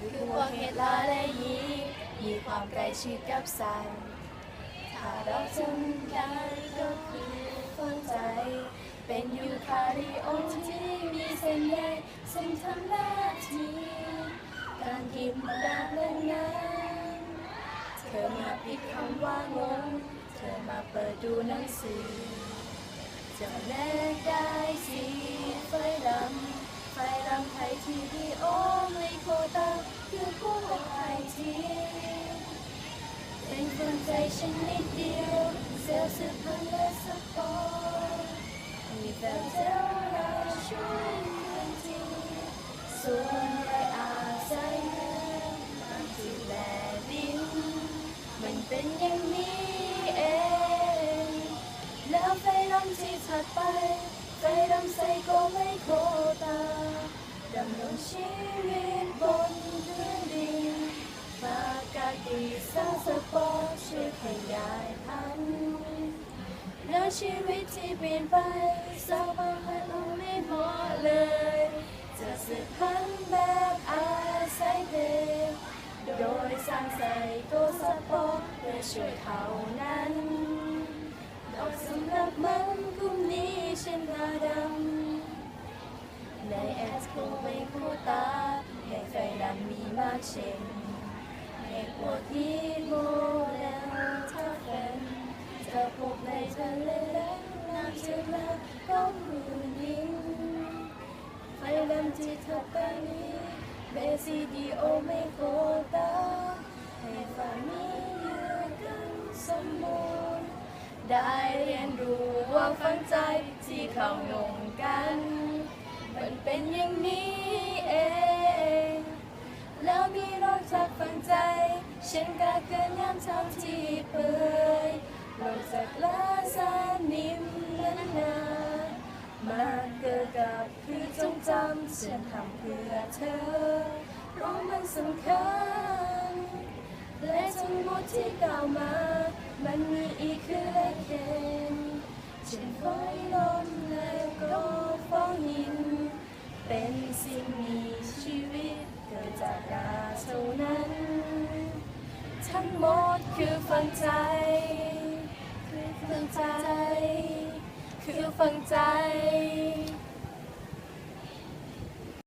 คือพวกเห็ดลาและยีมีความใกล้ชิดกับสันถ้าเราจำกันก็คือฟังใจ เป็นยูคาริโอที่มีเส้นใยซึ่งทำหน้าที่การกินแบบนั้นนั้นเธอมาพิดคำว่างงเธอมาเปิดดูหนังสือจะแลกได้สิไฟดำไฟดำไทยทีวีโอ ใจฉันนิดเดียวเซลล์สืบพันและสปอร์มีแต่เจ้าเราช่วยกันทีส่วนไรอาศัยเงินมันที่แลดิน มันเป็นอย่างนี้เอง แล้วไฟลำที่ถัดไปไฟลำใสก็ไม่โคตาดำรงชีวิตบน แล้วชีวิตที่เปลี่ยนไปสร้างคนธุ์ไม่เหมดเลย จะสืบพันธุ์แบบอาศัยเด็กโดยสร้างใส่ตัวสปอร์ตเพื่อช่วยเท่านั้นดอกสำหรับมันกลุ่มนี้เช่นตาดำในแอสโคไม่คู่ตาให้ไฟดำมีมากเช่นให้พวกที่โมเล จะพบในทะเลและน้ำเชื่อมแล้วก็มือดินไฟดำที่เธอไปนี้เบสิดีโอไม่โคตาให้ฝ่ายนี้อยู่กันสมบูรณ์ได้เรียนรู้ว่าฝังใจที่เขางงกัน มันเป็นอย่างนี้เองแล้วมีรอยจากฝังใจฉันกาเกินยามเท่าที่เปื่อำฉันทำเพื่อเธอเพราะมันสำคัญ และทั้งหมดที่กล่าวมา มันมีอีกคือเลขเข็นเช่นฝอยลมและก็ฟ้องหิน เป็นสิ่งมีชีวิตเกิดจากดาเท่านั้น ทั้งหมดคือฝังใจ คือฝังใจ คือฝังใจ